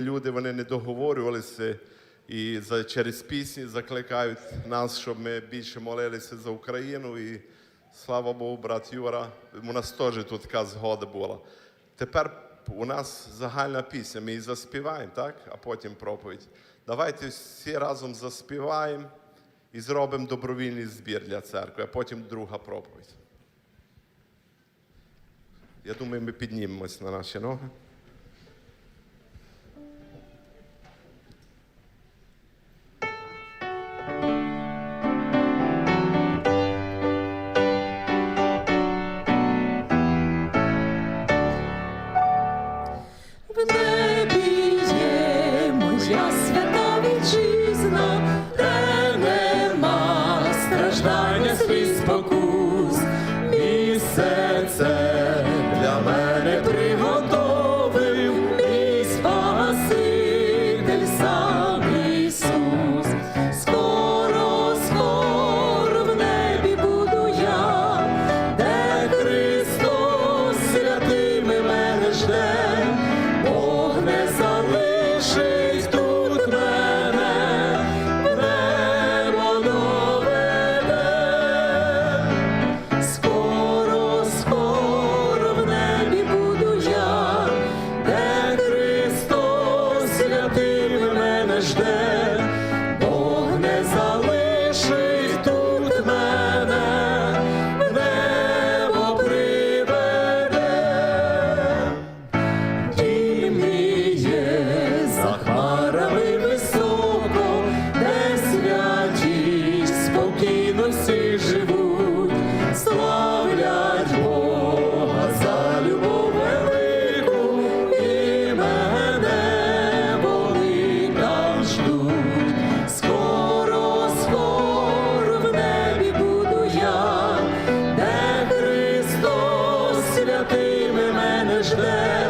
люди вони не договорювалися і за, через пісні закликають нас, щоб ми більше молилися за Україну. І слава Богу, брат Юра, у нас теж тут така згода була. Тепер у нас загальна пісня, ми її заспіваємо, так? а потім проповідь. Давайте всі разом заспіваємо і зробимо добровільний збір для церкви, а потім друга проповідь. Я думаю, ми піднімемось на наші ноги. страждання свій спокій. ти мене ждеш.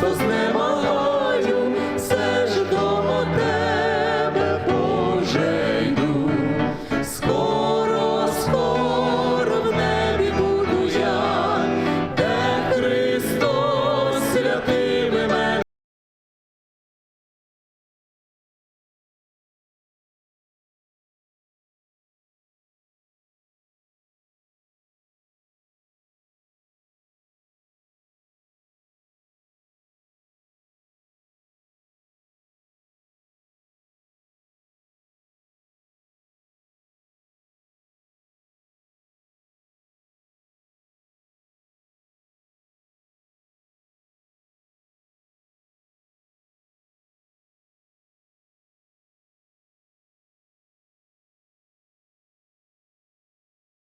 Христос.